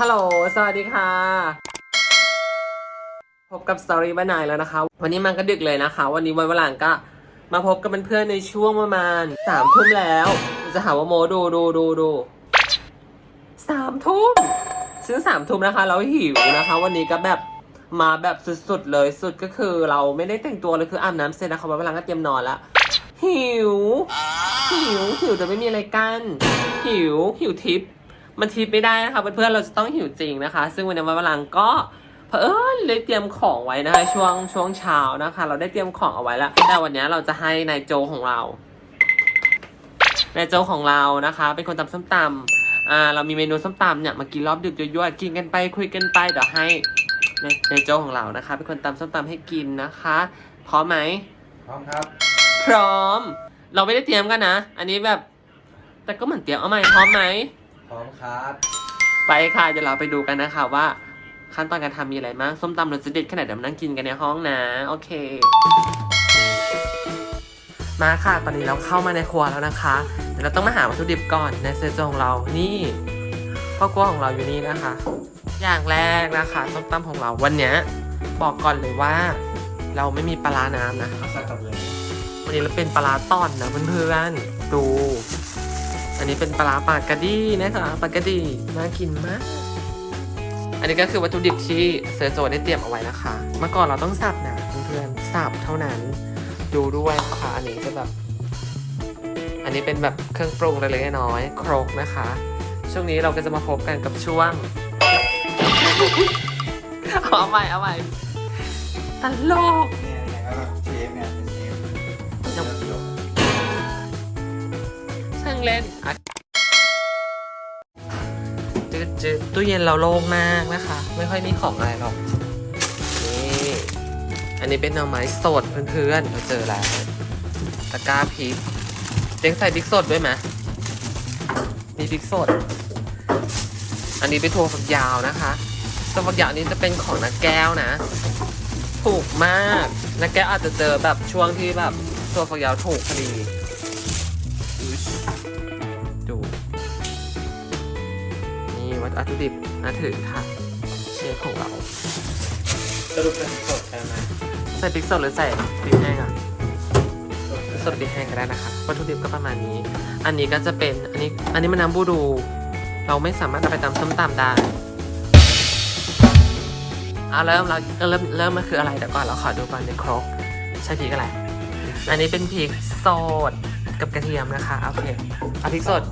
ฮัลโหล สวัสดีค่ะ พบกับสตอรี่บ้านนายแล้วนะคะ วันนี้มันก็ดึกเลยนะคะ วันนี้วันวันหลังก็มาพบกับเพื่อนๆในช่วงประมาณสามทุ่มแล้ว จะหาว่าโมดูดูดูดูสามทุ่มซึ่งสามทุ่มนะคะ เราหิวนะคะ วันนี้ก็แบบมาแบบสุดๆเลยสุดก็คือ เราไม่ได้แต่งตัวเลยคืออาบน้ำเสร็จนะคะวันวันหลังก็เตรียมนอนละหิว หิวหิวแต่ไม่มีอะไรกัน หิวหิวทิป มันทิปไม่ได้นะคะเพื่อนๆเราจะต้องหิวจริงนะคะ ซึ่งวันนี้วันวันหลังก็เผอิญเลยเตรียมของไว้นะคะช่วงช่วงเช้านะคะ เราได้เตรียมของเอาไว้แล้ว แต่วันนี้เราจะให้นายโจของเรานายโจของเรานะคะ เป็นคนตำส้มตำอ่าเรามีเมนูส้มตำเนี่ยมากินรอบดึกยั่วๆกินกันไปคุยกันไปเดี๋ยวให้นายนายโจของเรานะคะ เป็นคนตำส้มตำให้กินนะคะพร้อมไหมพร้อมครับ พร้อม เราไม่ได้เตรียมกันนะ อันนี้แบบ แต่ก็เหมือนเตรียมเอาใหม่พร้อมไหม พร้อมครับ ไปค่ะเดี๋ยวเราไปดูกันนะคะว่า ขั้นตอนการทำมีอะไรบ้างส้มตำเราจะเด็ดขนาดเดี๋ยวมานั่งกินกันในห้องนะ โอเค มาค่ะตอนนี้เราเข้ามาในครัวแล้วนะคะ เดี๋ยวเราต้องมาหาวัตถุดิบก่อนในเซตของเรานี่พ่อครัวของเราอยู่นี่นะคะ อย่างแรกนะคะส้มตำของเราวันเนี้ยบอกก่อนเลยว่า เราไม่มีปลาร้าน้ำนะ เอาใส่กับเลยวันนี้เราเป็นปลาร้าต้อนนะเพื่อนๆดูอั นนี้เป็นปลาร้าปากกระดีนะคะปากกระดีน่ากินมาก อันนี้ก็คือวัตถุดิบที่เซอร์โจได้เตรียมเอาไว้นะคะ เมื่อก่อนเราต้องสับนะเพื่อนๆสับเท่านั้นดูด้วยนะคะอันนี้จะแบบ อันนี้เป็นแบบเครื่องปรุงเล็กๆน้อยๆครกนะคะ ช่วงนี้เราก็จะมาพบกันกับช่วงเอาใหม่เอาใหม่ตลกเนี่ยอย่างก็แบบเชฟเนี่ยเป็นเชฟยังช่างเล่นอ่ จืดจืดตู้เย็นเราโล่งมากนะคะ ไม่ค่อยมีของอะไรหรอก นี่ อันนี้เป็นหน่อไม้สดเพื่อนๆเราเจอแล้วตะกร้าพริกเจ๊งใส่พริกสดด้วยไหมมีพริกสด อันนี้เป็นถั่วฝักยาวนะคะถั่วฝักยาวนี้จะเป็นของนักแก้วนะ ถูกมากนักแก้วอาจจะเจอแบบช่วงที่แบบถั่วฝักยาวถูกพอดี วัตถุดิบมาถึงค่ะเชฟของเราสรุปเป็นสดใช่ไหมใส่พริกสดหรือใส่พริกแห้งอะสดพริกแห้งก็ได้นะคะวัตถุดิบก็ประมาณนี้ อันนี้ก็จะเป็นอันนี้อันนี้มันน้ำบูดู เราไม่สามารถเอาไปตำส้มตำได้เอาเริ่มเราเริ่มเริ่มมันคืออะไรเดี๋ยวก่อนเราขอดูก่อนในครกใช่พริกอะไรอันนี้เป็นพริกสดกับกระเทียมนะคะโอเคเอาพริกสด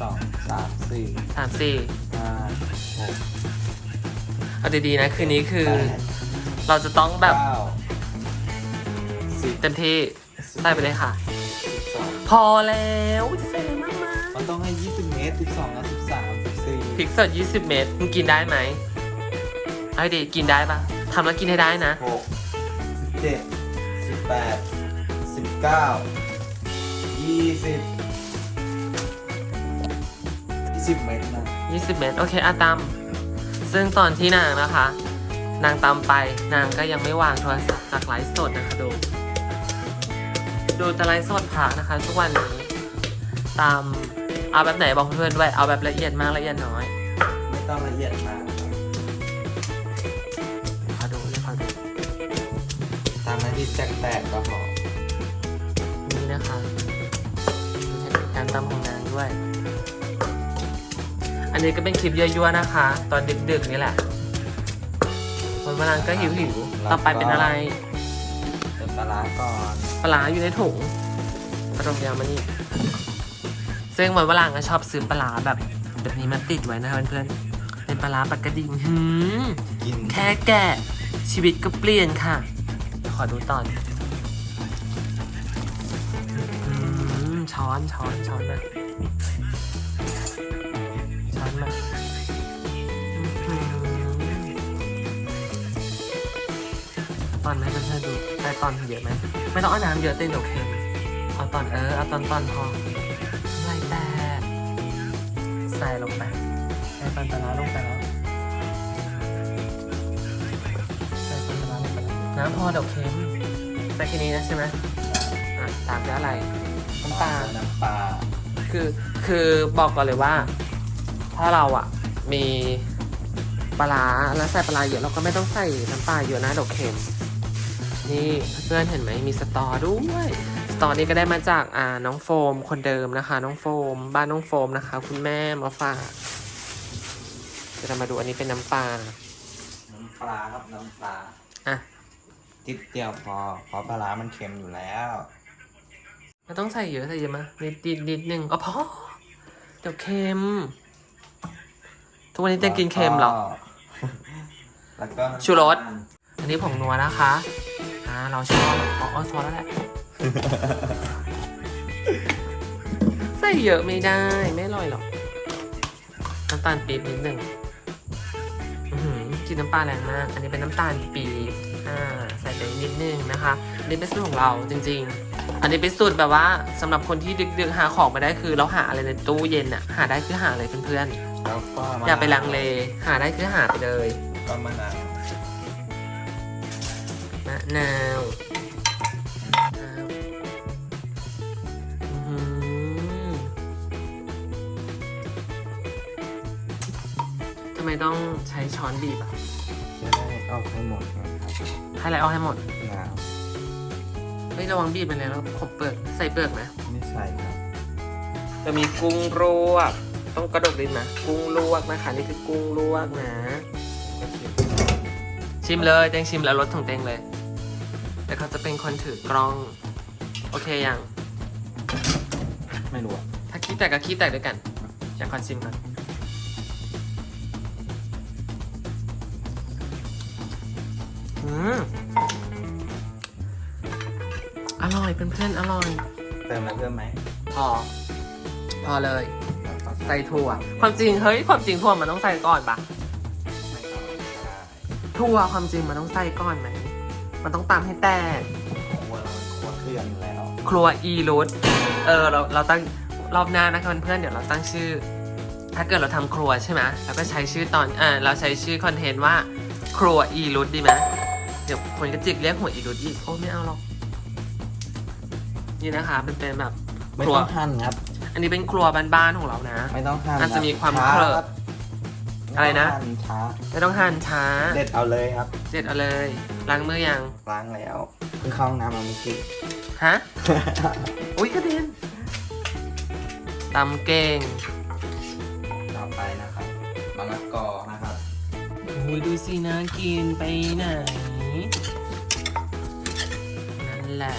สองสามสี่สามสี่ห้าหก เอาดีๆนะคืนนี้คือแปดเราจะต้องแบบเก้าสิบเต็มที่ใส่ไปเลยค่ะสิบสองพอแล้วจะใส่อะไรมากมายมันต้องให้ยี่สิบเมตรสิบสองและสิบสามสิบสี่พริกสด20 เม็ดมึงกินได้ไหมเอาดีกินได้ปะทำแล้วกินให้ได้นะหกสิบเจ็ดสิบแปดสิบเก้ายี่สิบยี่สิบเมตรนะ 20 เม็ดโอเคอาตาม ซึ่งตอนที่นางนะคะ นางตามไปนางก็ยังไม่วางโทรศัพท์จากไลฟ์สดนะคะดูดูแต่ไลฟ์สดผ่านะคะ ทุกวันนี้ตามเอาแบบไหนบอกเพื่อนๆด้วยเอาแบบละเอียดมากละเอียดน้อย ไม่ต้องละเอียดมากครับขอดูเลยขอดูตามหน้าที่แตกๆก็พอนี่นะคะดูเทคนิคการตำของนางด้วย อันนี้ก็เป็นคลิปยั่วๆนะคะ ตอนดึกๆนี่แหละวันวันนั้นก็หิวหิวๆต่อไปเป็นอะไรเป็นปลาร้าก่อนปลาร้าอยู่ในถุงปลาตรงยางมานี่ซึ่งวันวันหลังก็ชอบซื้อปลาร้าแบบ แบบนี้มาติดไว้นะคะเพื่อนๆเป็นปลาร้าปากกระดิ่งหืมกินแค่แกะชีวิตก็เปลี่ยนค่ะขอดูตอนอืมช้อนช้อนช้อนมา ตอนไหมเพื่อนๆดูได้ตอนเยอะไหมไม่ต้องเอาน้ำเยอะเต้นเดี๋ยวเค็มเอาตอนเออเอาตอนตอนพอไล่แต่ใส่ลงไปใส่ตอนปลาร้าลงไปแล้วใส่ปลาร้าลงไปแล้วน้ำพอเดี๋ยวเค็มใส่แค่นี้นะใช่ไหมอะตามด้วยอะไรน้ำตาลน้ำปลาคือคือบอกก่อนเลยว่า ถ้าเราอะมีปลาร้าแล้วใส่ปลาร้าเยอะเราก็ไม่ต้องใส่น้ำปลาเยอะนะเดี๋ยวเค็ม นี่เพื่อนเห็นไหมมีสตอด้วย สตอนี้ก็ได้มาจากอ่าน้องโฟมคนเดิมนะคะ น้องโฟม บ้านน้องโฟมนะคะ คุณแม่มาฝากเดี๋ยวเรามาดูอันนี้เป็นน้ำปลาน้ำปลาครับน้ำปลาอะทิดเดียวพอเพราะปลาร้ามันเค็มอยู่แล้วไม่ต้องใส่เยอะใส่เยอะมานิดนิดนิดนึงก็พอเดี๋ยวเค็ม ทุกวันนี้เต้นกินเค็มเหรอ แล้วก็น้ำตาลชูรส อันนี้ผงนัวนะคะอ่า เราชอบอ๋อพอแล้วแหละ ใส่เยอะไม่ได้ ไม่อร่อยหรอก น้ำตาลปี๊บนิดหนึ่งอื้อหือกินน้ำปลาแรงมาก อันนี้เป็นน้ำตาลปี๊บอ่าใส่ไปนิดนึงนะคะอันนี้เป็นสูตรของเราจริง ๆ อันนี้เป็นสูตรแบบว่าสำหรับคนที่ดึกๆหาของมาได้คือ เราหาอะไรในตู้เย็นอะหาได้คือหาเลยเพื่อนแล้วก็มะนวๆอย่าไปลังเล หาได้คือหาไปเลยก็มะนาวมะ นาวมะนาวอื้อหือทำไมต้องใช้ช้อนบีบอะจะได้เอาให้หมดนะครับให้อะไรเอาให้หมดมะนาวเฮ้ยระวังบีบไปเลยแล้วขบเปลือกใส่เปลือกไหมไม่ใส่ครับจะมีกุ้งลวกต้องกระดกลิ้นนะกุ้งลวกนะคะนี่คือกุ้งลวกนะ ชิมเลยเต็งชิมแล้วรสของเต็งเลย แต่เขาจะเป็นคนถือกล้อง โอเคยัง ไม่รู้อะถ้าขี้แตกก็ขี้แตกด้วยกัน อยากขอชิมก่อนอืมอร่อยเป็นเพื่อนๆอร่อย เติมอะไรเพิ่มไหมพอ พอเลยแล้วก็ใส่ถั่ว ความจริงเฮ้ยความจริงถั่วมันต้องใส่ก่อนปะไม่ต้องก็ได้ถั่วความจริงมันต้องใส่ก่อนไหม มันต้องตามให้แตกครัวเรามันครัวเครื่องอยู่แล้ว ครัวอีรูทเออเราเราตั้งรอบหน้านะคะเพื่อนๆเดี๋ยวเราตั้งชื่อ ถ้าเกิดเราทำครัวใช่ไหมเราก็ใช้ชื่อตอนอ่าเราใช้ชื่อคอนเทนต์ว่าครัวอีรูทดีไหมเดี๋ยวคนก็จิกเรียกหัวอีรูทอีกโอ้ไม่เอาหรอกนี่นะคะเป็นเป็นแบบไม่ครัว ต้องหั่นครับ อันนี้เป็นครัวบ้านๆของเรานะ ไม่ต้องหั่นอาจจะมีความช้เคลอะรับ อะไรนะม่ต้งหั่ช้าไม่ต้องหั่นช้า เด็ดเอาเลยครับเด็ดเอาเลย ล้างมือยัง ล้างแล้วเพิ่งเข้าห้องน้ำมาเมื่อกี้ ฮะ อุ้ยกระเด็นตำเก่งต่อไปนะครับมะละกอนะครับ โอ้ยดูสินะกินไปไหน นั่นแหละ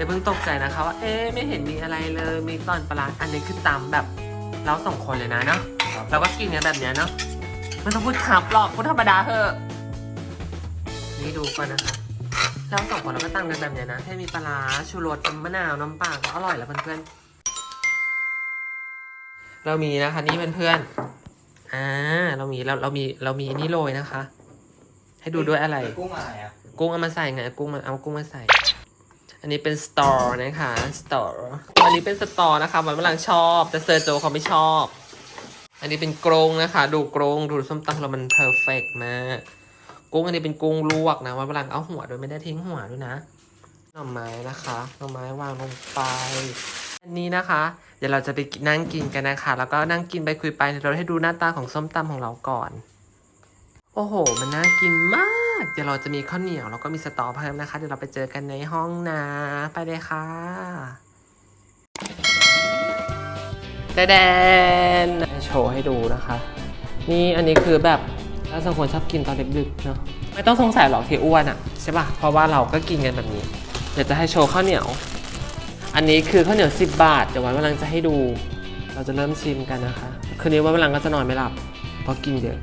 อย่าเพิ่งตกใจนะคะว่าเอ๊ะไม่เห็นมีอะไรเลยมีตอนปลาร้าอันนี้คือตำแบบเราสองคนเลยนะเนาะครับ เราก็กินกันแบบเนี้ยเนาะไม่ต้องพูดขับหรอกพูดธรรมดาเถอะนี่ดูก่อนนะคะเราสองคนเราก็ตำกันแบบเนี้ยนะแค่มีปลาร้าชูรสน้ำมะนาวน้ำปลาก็อร่อยแล้วเพื่อนๆเรามีนะคะนี่เพื่อนๆอ่าเรามีเราเรามีเรามีนี่โรยนะคะ ให้ดูด้วยอะไรแล้วกุ้งอะไรอะ กุ้งเอามาใส่ไง กุ้งมาเอากุ้งมาใส่ อันนี้เป็นสตอร์นะคะสตอร์อันนี้เป็นสตอร์นะคะวันฝรั่งชอบ แต่เซอร์โจเขาไม่ชอบ อันนี้เป็นกรงนะคะ ดูกรงดูส้มตำเรามันเพอร์เฟกมากกุ้งอันนี้เป็นกุ้งลวกนะวันฝรั่งเอาหัวโดยไม่ได้ทิ้งหัวด้วยนะหน่อไม้นะคะหน่อไม้วางลงไป อันนี้นะคะ เดี๋ยวเราจะไปนั่งกินกันนะคะ แล้วก็นั่งกินไปคุยไปเราให้ดูหน้าตาของส้มตำของเราก่อน โอ้โห มันน่ากินมาก เดี๋ยวเราจะมีข้าวเหนียวแล้วก็มีสตอเพิ่มนะคะ เดี๋ยวเราไปเจอกันในห้องนะ ไปเลยค่ะแดนโชว์ให้ดูนะคะ นี่อันนี้คือแบบถ้าสังคนชอบกินตอนดึกๆเนาะไม่ต้องสงสัยหรอกที่อ้วนอะ่ะใช่ป่ะ เพราะว่าเราก็กินกันแบบนี้ เดี๋ยวจะให้โชว์ข้าวเหนียว อันนี้คือข้าวเหนียว 10 บาท เดี๋ยววันวันหลังจะให้ดู เราจะเริ่มชิมกันนะคะ คืนนี้วันวันหลังก็จะนอนไม่หลับเพราะกินเยอะ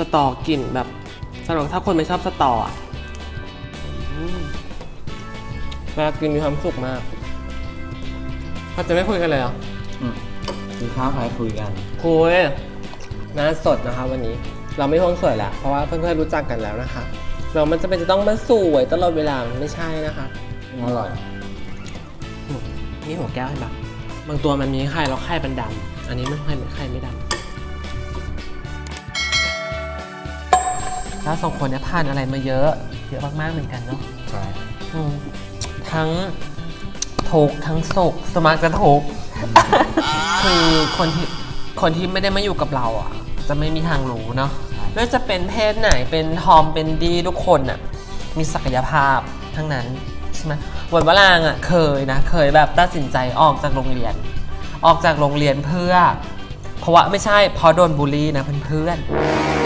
สตอกลิ่นแบบสำหรับถ้าคนไม่ชอบสตออะอืมเวลากินมีความสุขมากเขาจะไม่คุยกันเลยเหรออืมกินข้าวใครคุยกันคุยหน้าสดนะคะ วันนี้ เราไม่ห่วงสวยแล้วเพราะว่าเพื่อนๆรู้จักกันแล้วนะคะ เรามันจะเป็นจะต้องมาสวยตลอดเวลามันไม่ใช่นะคะอร่อยนี่หัวแก้วเห็นปะบางตัวมันมีไข่แล้วไข่มันดำอันนี้ไม่ไข่ไข่ไม่ดำ ถ้าเราสองคนเนี่ยผ่านอะไรมาเยอะ เยอะมากๆเหมือนกันเนาะใช่อืมทั้งทุกข์ทั้งสุขสมัครจะทุกข์คือคนที่คนที่ไม่ได้มาอยู่กับเราอะ จะไม่มีทางรู้เนาะไม่ว่าจะเป็นเพศไหนเป็นทอมเป็นดีทุกคนอะ มีศักยภาพทั้งนั้นใช่ไหมวันวลางอะเคยนะ เคยแบบตัดสินใจออกจากโรงเรียน ออกจากโรงเรียนเพื่อ เพราะว่าไม่ใช่เพราะโดนบูลลี่นะเพื่อนๆ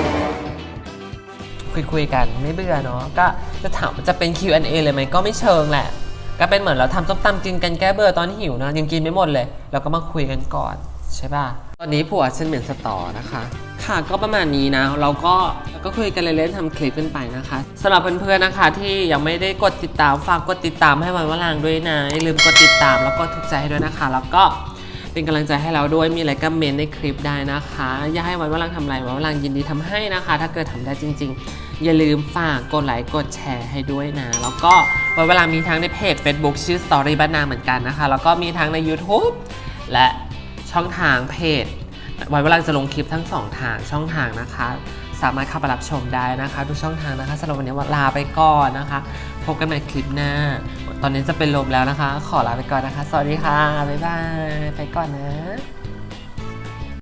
คุยคุยกันไม่เบื่อเนาะก็จะถามจะเป็น Q&A เลยไหมก็ไม่เชิงแหละ ก็เป็นเหมือนเราทำส้มตำกินกันแก้เบื่อตอนหิวนะยังกินไม่หมดเลย เราก็มาคุยกันก่อนใช่ป่ะตอนนี้ผัวฉันเหม็นสตอนะคะ ค่ะก็ประมาณนี้นะ เราก็เราก็คุยกันเล่นๆทำคลิปกันไปนะคะสำหรับเพื่อนๆนะคะ ที่ยังไม่ได้กดติดตามฝากกดติดตามให้วันวลางด้วยนะอย่าลืมกดติดตามแล้วก็ถูกใจให้ด้วยนะคะ แล้วก็เป็นกำลังใจให้เราด้วยมีอะไรก็เมนในคลิปได้นะคะ อยากให้วันวลางทำอะไรวันวลางยินดีทำให้นะคะ ถ้าเกิดทำได้จริง ๆ อย่าลืมฝากกดไลค์กดแชร์ให้ด้วยนะ แล้วก็วันเวลามีทั้งในเพจ Facebook ชื่อ Story บ้านนาเหมือนกันนะคะ แล้วก็มีทั้งใน YouTube และช่องทางเพจวันเวลาจะลงคลิปทั้งสองทางช่องทางนะคะ สามารถเข้าไปรับชมได้นะคะทุกช่องทางนะคะสำหรับวันนี้ลาไปก่อนนะคะ พบกันใหม่คลิปหน้า ตอนนี้จะเป็นลมแล้วนะคะ ขอลาไปก่อนนะคะ สวัสดีค่ะ บ๊ายบาย ไปก่อนนะ